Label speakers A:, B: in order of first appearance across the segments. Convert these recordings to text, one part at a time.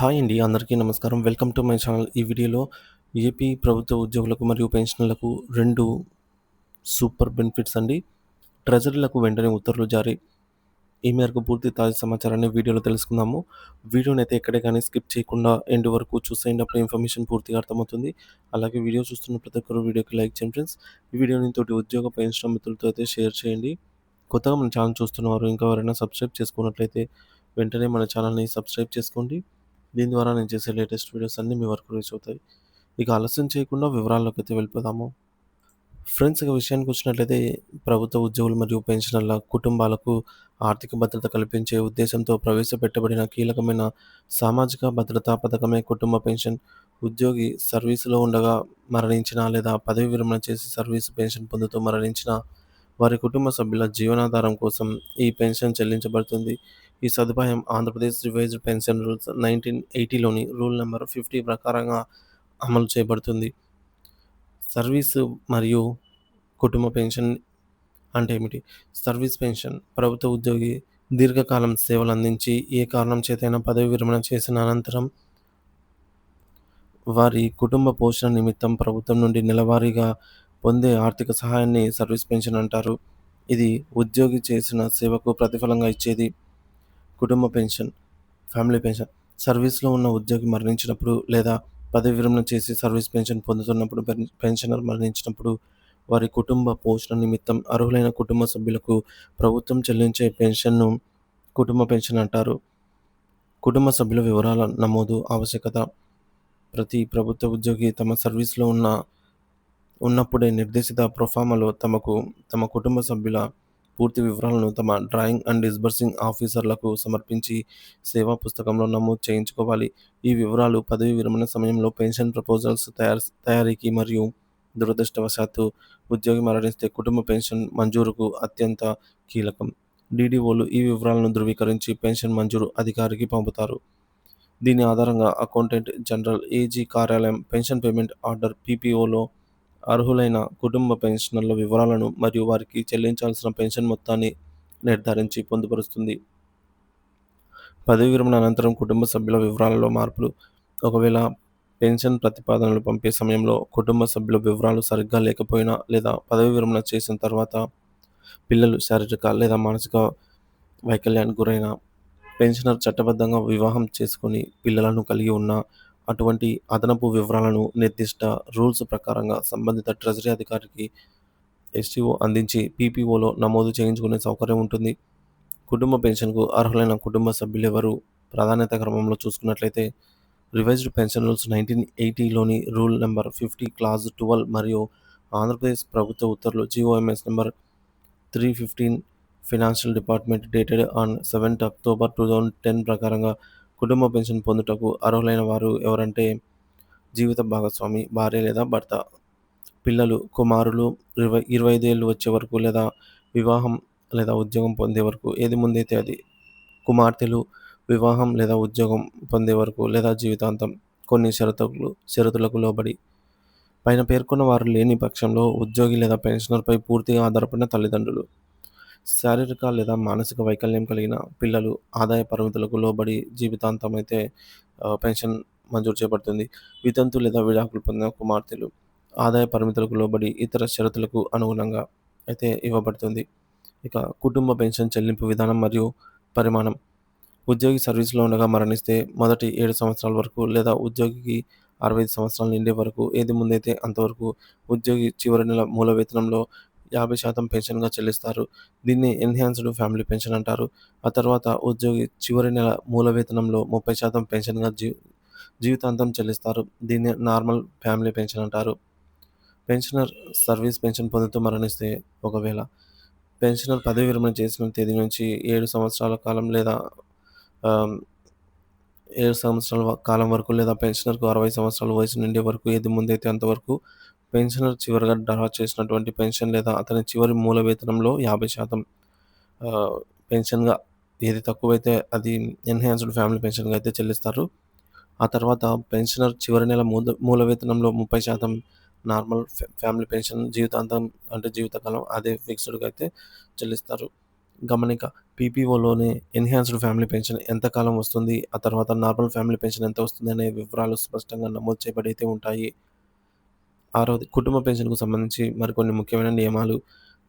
A: Hi అండి. అందరికీ నమస్కారం. Welcome to my channel. ఈ వీడియోలో ఏపీ ప్రభుత్వ ఉద్యోగులకు మరియు పెన్షనర్లకు రెండు సూపర్ బెనిఫిట్స్ అండి. ట్రెజరీలకు వెంటనే ఉత్తర్వులు జారీ. ఈ మేరకు పూర్తి తాజా సమాచారాన్ని వీడియోలో తెలుసుకుందాము. వీడియోనైతే ఎక్కడే కానీ స్కిప్ చేయకుండా ఎండ్ వరకు చూసేయండి. అప్పుడు ఇన్ఫర్మేషన్ పూర్తిగా అర్థమవుతుంది. అలాగే వీడియో చూస్తున్న ప్రతి ఒక్కరు వీడియోకి లైక్ చేయండి ఫ్రెండ్స్. ఈ వీడియోని తోటి ఉద్యోగ పెన్షన్ మిత్రులతో అయితే షేర్ చేయండి. కొత్తగా మన ఛానల్ చూస్తున్నవారు ఇంకా ఎవరైనా సబ్స్క్రైబ్ చేసుకున్నట్లయితే వెంటనే మన ఛానల్‌ని సబ్స్క్రైబ్ చేసుకోండి. దీని ద్వారా నేను చేసే లేటెస్ట్ వీడియోస్ అన్నీ మీ వరకు రీచ్ అవుతాయి. ఇక ఆలస్యం చేయకుండా వివరాల్లోకైతే వెళ్ళిపోదాము. ఫ్రెండ్స్ ఇక విషయానికొచ్చినట్లయితే ప్రభుత్వ ఉద్యోగులు మరియు పెన్షనర్ల కుటుంబాలకు ఆర్థిక భద్రత కల్పించే ఉద్దేశంతో ప్రవేశపెట్టబడిన కీలకమైన సామాజిక భద్రతా పథకమే కుటుంబ పెన్షన్. ఉద్యోగి సర్వీసులో ఉండగా మరణించిన లేదా పదవీ విరమణ చేసి సర్వీసు పెన్షన్ పొందుతూ మరణించిన వారి కుటుంబ సభ్యుల జీవనాధారం కోసం ఈ పెన్షన్ చెల్లించబడుతుంది. ఈ సదుపాయం ఆంధ్రప్రదేశ్ రివైజ్డ్ పెన్షన్ రూల్స్ 1980లోని రూల్ నెంబర్ ఫిఫ్టీ ప్రకారంగా అమలు చేయబడుతుంది. సర్వీస్ మరియు కుటుంబ పెన్షన్ అంటే ఏమిటి? సర్వీస్ పెన్షన్ ప్రభుత్వ ఉద్యోగి దీర్ఘకాలం సేవలు అందించి ఏ కారణం చేతైనా పదవీ విరమణ చేసిన అనంతరం వారి కుటుంబ పోషణ నిమిత్తం ప్రభుత్వం నుండి నెలవారీగా పొందే ఆర్థిక సహాయాన్ని సర్వీస్ పెన్షన్ అంటారు. ఇది ఉద్యోగి చేసిన సేవకు ప్రతిఫలంగా ఇచ్చేది. కుటుంబ పెన్షన్, ఫ్యామిలీ పెన్షన్ సర్వీస్‌లో ఉన్న ఉద్యోగి మరణించినప్పుడు లేదా పదవీ విరమణ చేసి సర్వీస్ పెన్షన్ పొందుతున్నప్పుడు పెన్ పెన్షనర్ మరణించినప్పుడు వారి కుటుంబ పోషణ నిమిత్తం అర్హులైన కుటుంబ సభ్యులకు ప్రభుత్వం చెల్లించే పెన్షన్‌ను కుటుంబ పెన్షన్ అంటారు. కుటుంబ సభ్యుల వివరాల నమోదు ఆవశ్యకత ప్రతి ప్రభుత్వ ఉద్యోగి తమ సర్వీస్‌లో ఉన్న ఉన్నప్పుడే నిర్దేశిత ప్రొఫామలో తమకు తమ కుటుంబ సభ్యుల పూర్తి వివరాలను తమ డ్రాయింగ్ అండ్ డిస్బర్సింగ్ ఆఫీసర్లకు సమర్పించి సేవా పుస్తకంలో నమోదు చేయించుకోవాలి. ఈ వివరాలు పదవీ విరమణ సమయంలో పెన్షన్ ప్రపోజల్స్ తయారు తయారీకి మరియు దురదృష్టవశాత్తు ఉద్యోగి మరణిస్తే కుటుంబ పెన్షన్ మంజూరుకు అత్యంత కీలకం. డీడీఓలు ఈ వివరాలను ధృవీకరించి పెన్షన్ మంజూరు అధికారికి పంపుతారు. దీని ఆధారంగా అకౌంటెంట్ జనరల్, ఏజీ కార్యాలయం పెన్షన్ పేమెంట్ ఆర్డర్ పీపీఓలో అర్హులైన కుటుంబ పెన్షనర్ల వివరాలను మరియు వారికి చెల్లించాల్సిన పెన్షన్ మొత్తాన్ని నిర్ధారించి పొందుపరుస్తుంది. పదవీ విరమణ అనంతరం కుటుంబ సభ్యుల వివరాలలో మార్పులు ఒకవేళ పెన్షన్ ప్రతిపాదనలు పంపే సమయంలో కుటుంబ సభ్యుల వివరాలు సరిగ్గా లేకపోయినా లేదా పదవీ విరమణ చేసిన తర్వాత పిల్లలు శారీరక లేదా మానసిక వైకల్యానికి గురైన పెన్షనర్ చట్టబద్ధంగా వివాహం చేసుకొని పిల్లలను కలిగి ఉన్నా అటువంటి అదనపు వివరాలను నిర్దిష్ట రూల్స్ ప్రకారంగా సంబంధిత ట్రెజరీ అధికారికి ఎస్టీఓ అందించి పీపీఓలో నమోదు చేయించుకునే సౌకర్యం ఉంటుంది. కుటుంబ పెన్షన్‌కు అర్హులైన కుటుంబ సభ్యులెవరు ప్రాధాన్యత క్రమంలో చూసుకున్నట్లయితే రివైజ్డ్ పెన్షన్ రూల్స్ 1980లోని రూల్ నెంబర్ ఫిఫ్టీ క్లాజ్ 12 మరియు ఆంధ్రప్రదేశ్ ప్రభుత్వ ఉత్తర్వులు GO MS number 315 financial department dated on seventh October 2010 ప్రకారంగా కుటుంబ పెన్షన్ పొందుటకు అర్హులైన వారు ఎవరంటే జీవిత భాగస్వామి, భార్య లేదా భర్త, పిల్లలు, కుమారులు ఇరవై ఇరవై ఐదేళ్ళు వచ్చే వరకు లేదా వివాహం లేదా ఉద్యోగం పొందే వరకు ఏది ముందైతే అది, కుమార్తెలు వివాహం లేదా ఉద్యోగం పొందే వరకు లేదా జీవితాంతం కొన్ని షరతులు షరతులకు లోబడి. పైన పేర్కొన్న వారు లేని పక్షంలో ఉద్యోగి లేదా పెన్షనర్‌పై పూర్తిగా ఆధారపడిన తల్లిదండ్రులు, శారీరక లేదా మానసిక వైకల్యం కలిగిన పిల్లలు ఆదాయ పరిమితులకు లోబడి జీవితాంతమైతే అయితే పెన్షన్ మంజూరు చేయబడుతుంది. వితంతు లేదా విడాకులు పొందిన కుమార్తెలు ఆదాయ పరిమితులకు లోబడి ఇతర షరతులకు అనుగుణంగా అయితే ఇవ్వబడుతుంది. ఇక కుటుంబ పెన్షన్ చెల్లింపు విధానం మరియు పరిమాణం ఉద్యోగి సర్వీస్‌లో ఉండగా మరణిస్తే మొదటి ఏడు సంవత్సరాల వరకు లేదా ఉద్యోగికి 65 సంవత్సరాలు నిండే వరకు ఏది ముందైతే అంతవరకు ఉద్యోగి చివరి నెల మూల వేతనంలో 50% పెన్షన్‌గా చెల్లిస్తారు. దీన్ని ఎన్హాన్స్డ్ ఫ్యామిలీ పెన్షన్ అంటారు. ఆ తర్వాత ఉద్యోగి చివరి నెల మూల వేతనంలో 30% పెన్షన్‌గా జీ జీవితాంతం చెల్లిస్తారు. దీన్ని నార్మల్ ఫ్యామిలీ పెన్షన్ అంటారు. పెన్షనర్ సర్వీస్ పెన్షన్ పొందుతూ మరణిస్తే ఒకవేళ పెన్షనర్ పదవి విరమణ చేసిన తేదీ నుంచి ఏడు సంవత్సరాల కాలం లేదా ఏడు సంవత్సరాల కాలం వరకు లేదా పెన్షనర్‌కు 60 సంవత్సరాల వయసు నుండి వరకు ఏది ముందైతే అంతవరకు పెన్షనర్ చివరిగా డ్రా చేసినటువంటి పెన్షన్ లేదా అతని చివరి మూల వేతనంలో యాభై శాతం పెన్షన్‌గా ఏది తక్కువైతే అది ఎన్హాన్స్డ్ ఫ్యామిలీ పెన్షన్‌గా అయితే చెల్లిస్తారు. ఆ తర్వాత పెన్షనర్ చివరి నెల మూల మూల వేతనంలో 30% నార్మల్ ఫ్యామిలీ పెన్షన్ జీవితాంతం అంటే జీవితకాలం అదే ఫిక్స్‌డ్‌గా అయితే చెల్లిస్తారు. గమనిక పీపీఓలోనే ఎన్హాన్స్డ్ ఫ్యామిలీ పెన్షన్ ఎంతకాలం వస్తుంది ఆ తర్వాత నార్మల్ ఫ్యామిలీ పెన్షన్ ఎంత వస్తుంది అనే వివరాలు స్పష్టంగా నమోదు చేయబడి అయితే ఉంటాయి ఆరోది కుటుంబ పెన్షన్కు సంబంధించి మరికొన్ని ముఖ్యమైన నియమాలు.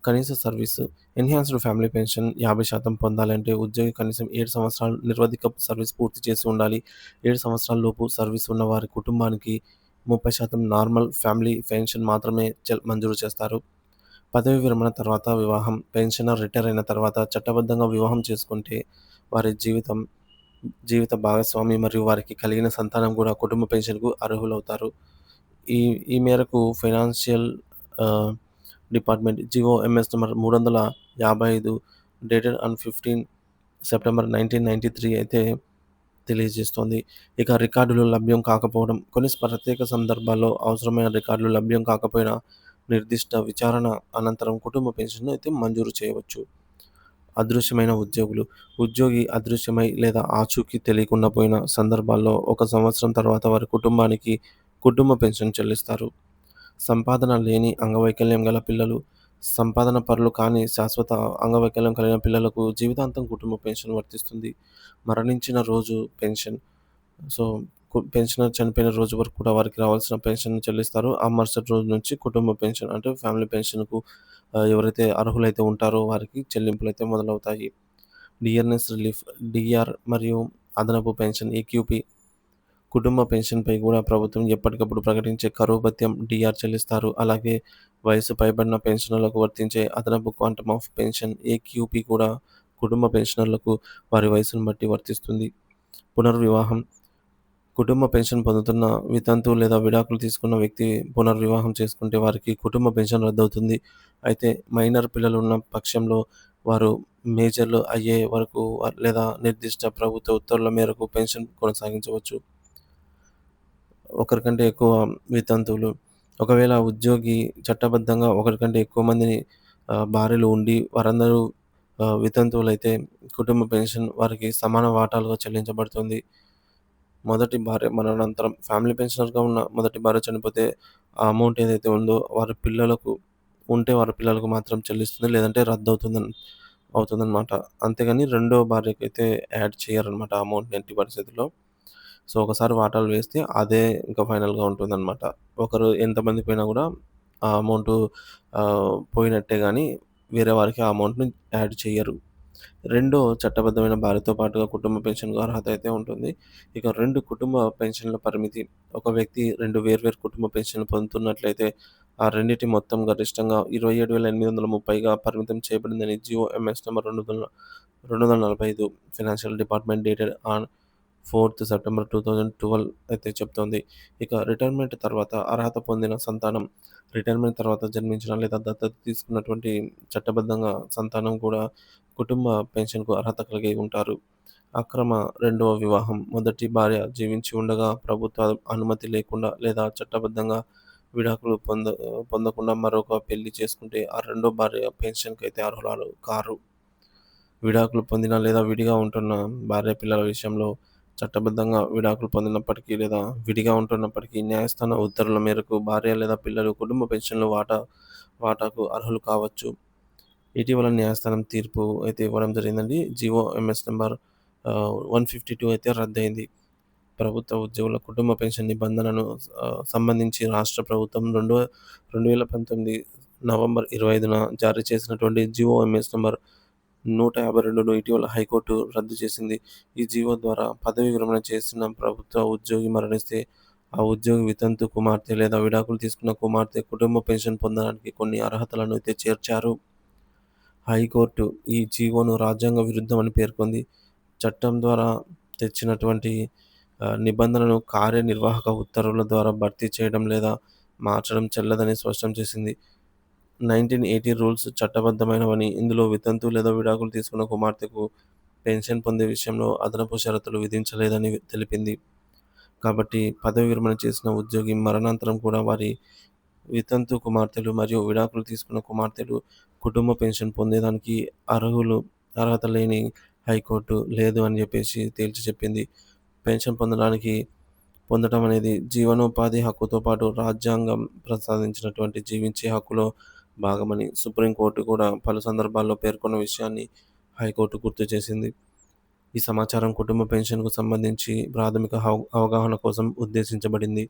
A: కనీస సర్వీసు ఎన్హాన్స్డ్ ఫ్యామిలీ పెన్షన్ యాభై శాతం పొందాలంటే ఉద్యోగి కనీసం ఏడు సంవత్సరాలు నిర్వధిక సర్వీస్ పూర్తి చేసి ఉండాలి. ఏడు సంవత్సరాల లోపు సర్వీస్ ఉన్న వారి కుటుంబానికి ముప్పై శాతం నార్మల్ ఫ్యామిలీ పెన్షన్ మాత్రమే మంజూరు చేస్తారు. పదవి విరమణ తర్వాత వివాహం పెన్షనర్ రిటైర్ అయిన తర్వాత చట్టబద్ధంగా వివాహం చేసుకుంటే వారి జీవితం జీవిత భాగస్వామి మరియు వారికి కలిగిన సంతానం కూడా కుటుంబ పెన్షన్కు అర్హులవుతారు. ఈ ఈ మేరకు financial department GO MS number మూడు వందల యాభై ఐదు dated on fifteen September nineteen ninety three అయితే తెలియజేస్తోంది. ఇక రికార్డులు లభ్యం కాకపోవడం కొన్ని ప్రత్యేక సందర్భాల్లో అవసరమైన రికార్డులు లభ్యం కాకపోయినా నిర్దిష్ట విచారణ అనంతరం కుటుంబ పెన్షన్ను అయితే మంజూరు చేయవచ్చు. అదృశ్యమైన ఉద్యోగులు ఉద్యోగి అదృశ్యమై లేదా ఆచూకీ తెలియకుండా పోయిన సందర్భాల్లో ఒక సంవత్సరం తర్వాత వారి కుటుంబానికి కుటుంబ పెన్షన్ చెల్లిస్తారు. సంపాదన లేని అంగవైకల్యం గల పిల్లలు సంపాదన పరులు కాని శాశ్వత అంగవైకల్యం కలిగిన పిల్లలకు జీవితాంతం కుటుంబ పెన్షన్ వర్తిస్తుంది. మరణించిన రోజు పెన్షన్. సో పెన్షన్ చనిపోయిన రోజు వరకు కూడా వారికి రావాల్సిన పెన్షన్ చెల్లిస్తారు. ఆ మరుసటి రోజు నుంచి కుటుంబ పెన్షన్ అంటే ఫ్యామిలీ పెన్షన్కు ఎవరైతే అర్హులైతే ఉంటారో వారికి చెల్లింపులు అయితే మొదలవుతాయి. డిఆర్ఎస్ రిలీఫ్ డిఆర్ మరియు అదనపు పెన్షన్ ఈక్యూపీ కుటుంబ పెన్షన్పై కూడా ప్రభుత్వం ఎప్పటికప్పుడు ప్రకటించే కరువు భత్యం డిఆర్ చెల్లిస్తారు. అలాగే వయసు పైబడిన పెన్షనర్లకు వర్తించే అదనపు క్వాంటమ్ ఆఫ్ పెన్షన్ ఏక్యూపీ కూడా కుటుంబ పెన్షనర్లకు వారి వయసును బట్టి వర్తిస్తుంది. పునర్వివాహం. కుటుంబ పెన్షన్ పొందుతున్న వితంతు లేదా విడాకులు తీసుకున్న వ్యక్తి పునర్వివాహం చేసుకుంటే వారికి కుటుంబ పెన్షన్ రద్దవుతుంది. అయితే మైనర్ పిల్లలు ఉన్న పక్షంలో వారు మేజర్లు అయ్యే వరకు లేదా నిర్దిష్ట ప్రభుత్వ ఉత్తర్వుల మేరకు పెన్షన్ కొనసాగించవచ్చు. ఒకరికంటే ఎక్కువ వితంతువులు ఒకవేళ ఉద్యోగి చట్టబద్ధంగా ఒకరికంటే ఎక్కువ మందిని భార్యలు ఉండి వారందరూ వితంతువులైతే కుటుంబ పెన్షన్ వారికి సమాన వాటాలుగా చెల్లించబడుతుంది. మొదటి భార్య మరణానంతరం ఫ్యామిలీ పెన్షనర్గా ఉన్న మొదటి భార్య చనిపోతే ఆ అమౌంట్ ఏదైతే ఉందో వారి పిల్లలకు ఉంటే వారి పిల్లలకు మాత్రం చెల్లిస్తుంది లేదంటే రద్దు అవుతుందని అవుతుందన్నమాట. అంతేగాని రెండో భార్యకైతే యాడ్ చేయరనమాట అమౌంట్ ఎట్టి పరిస్థితుల్లో. సో ఒకసారి వాటాలు వేస్తే అదే ఇంకా ఫైనల్గా ఉంటుందన్నమాట. ఒకరు ఎంతమంది పోయినా కూడా ఆ అమౌంట్ పోయినట్టే కానీ వేరే వారికి ఆ అమౌంట్ని యాడ్ చేయరు రెండో చట్టబద్ధమైన భార్యతో పాటుగా కుటుంబ పెన్షన్కు అర్హత అయితే ఉంటుంది. ఇక రెండు కుటుంబ పెన్షన్ల పరిమితి. ఒక వ్యక్తి రెండు వేర్వేరు కుటుంబ పెన్షన్లు పొందుతున్నట్లయితే ఆ రెండింటి మొత్తం గరిష్టంగా ఇరవై ఏడు వేల ఎనిమిది వందల ముప్పైగా పరిమితం చేయబడిందని జియో ఎంఎస్ నెంబర్ రెండు వందల రెండు వందల నలభై ఐదు financial department dated on fourth September two thousand twelve అయితే చెప్తోంది. ఇక రిటైర్మెంట్ తర్వాత అర్హత పొందిన సంతానం రిటైర్మెంట్ తర్వాత జన్మించిన లేదా దత్తత తీసుకున్నటువంటి చట్టబద్ధంగా సంతానం కూడా కుటుంబ పెన్షన్కు అర్హత కలిగి ఉంటారు. అక్రమ రెండవ వివాహం మొదటి భార్య జీవించి ఉండగా ప్రభుత్వ అనుమతి లేకుండా లేదా చట్టబద్ధంగా విడాకులు పొంద పొందకుండా మరొక పెళ్ళి చేసుకుంటే ఆ రెండో భార్య పెన్షన్కి అయితే అర్హురాలు కారు. విడాకులు పొందిన లేదా విడిగా ఉంటున్న భార్య పిల్లల విషయంలో చట్టబద్ధంగా విడాకులు పొందినప్పటికీ లేదా విడిగా ఉంటున్నప్పటికీ న్యాయస్థాన ఉత్తర్వుల మేరకు భార్య లేదా పిల్లలు కుటుంబ పెన్షన్లు వాటా వాటాకు అర్హులు కావచ్చు. ఇటీవల న్యాయస్థానం తీర్పు అయితే ఇవ్వడం జరిగిందండి. GO MS number one fifty two అయితే రద్దయింది. ప్రభుత్వ ఉద్యోగుల కుటుంబ పెన్షన్ నిబంధనను సంబంధించి రాష్ట్ర ప్రభుత్వం రెండు రెండు వేల పంతొమ్మిది నవంబర్ ఇరవై ఐదున జారీ చేసినటువంటి జివో ఎంఎస్ నెంబర్ నూట యాభై రెండును ఇటీవల హైకోర్టు రద్దు చేసింది. ఈ జీవో ద్వారా పదవి విరమణ చేసిన ప్రభుత్వ ఉద్యోగి మరణిస్తే ఆ ఉద్యోగి వితంతు కుమార్తె లేదా విడాకులు తీసుకున్న కుమార్తె కుటుంబ పెన్షన్ పొందడానికి కొన్ని అర్హతలను అయితే చేర్చారు. హైకోర్టు ఈ జీవోను రాజ్యాంగ విరుద్ధమని పేర్కొంది. చట్టం ద్వారా తెచ్చినటువంటి నిబంధనలను కార్యనిర్వాహక ఉత్తర్వుల ద్వారా భర్తీ చేయడం లేదా మార్చడం చెల్లదని స్పష్టం చేసింది. నైన్టీన్ ఎయిటీ రూల్స్ చట్టబద్ధమైనవని ఇందులో వితంతు లేదా విడాకులు తీసుకున్న కుమార్తెకు పెన్షన్ పొందే విషయంలో అదనపు షరతులు విధించలేదని తెలిపింది. కాబట్టి పదవి విరమణ చేసిన ఉద్యోగి మరణాంతరం కూడా వారి వితంతు కుమార్తెలు మరియు విడాకులు తీసుకున్న కుమార్తెలు కుటుంబ పెన్షన్ పొందేదానికి అర్హులు అర్హత లేని హైకోర్టు లేదు అని చెప్పేసి తేల్చి చెప్పింది. పెన్షన్ పొందడానికి పొందడం అనేది జీవనోపాధి హక్కుతో పాటు రాజ్యాంగం ప్రసాదించినటువంటి జీవించే హక్కులో భాగమని సుప్రీంకోర్టు కూడా పలు సందర్భాల్లో పేర్కొన్న విషయాన్ని హైకోర్టు గుర్తు చేసింది. ఈ సమాచారం కుటుంబ పెన్షన్‌కు సంబంధించి ప్రాథమిక అవగాహన కోసం ఉద్దేశించబడింది.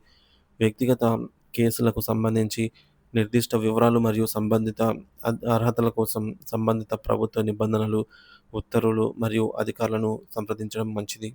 A: వ్యక్తిగత కేసులకు సంబంధించి నిర్దిష్ట వివరాలు మరియు సంబంధిత అర్హతల కోసం సంబంధిత ప్రభుత్వ నిబంధనలు, ఉత్తర్వులు మరియు అధికారులను సంప్రదించడం మంచిది.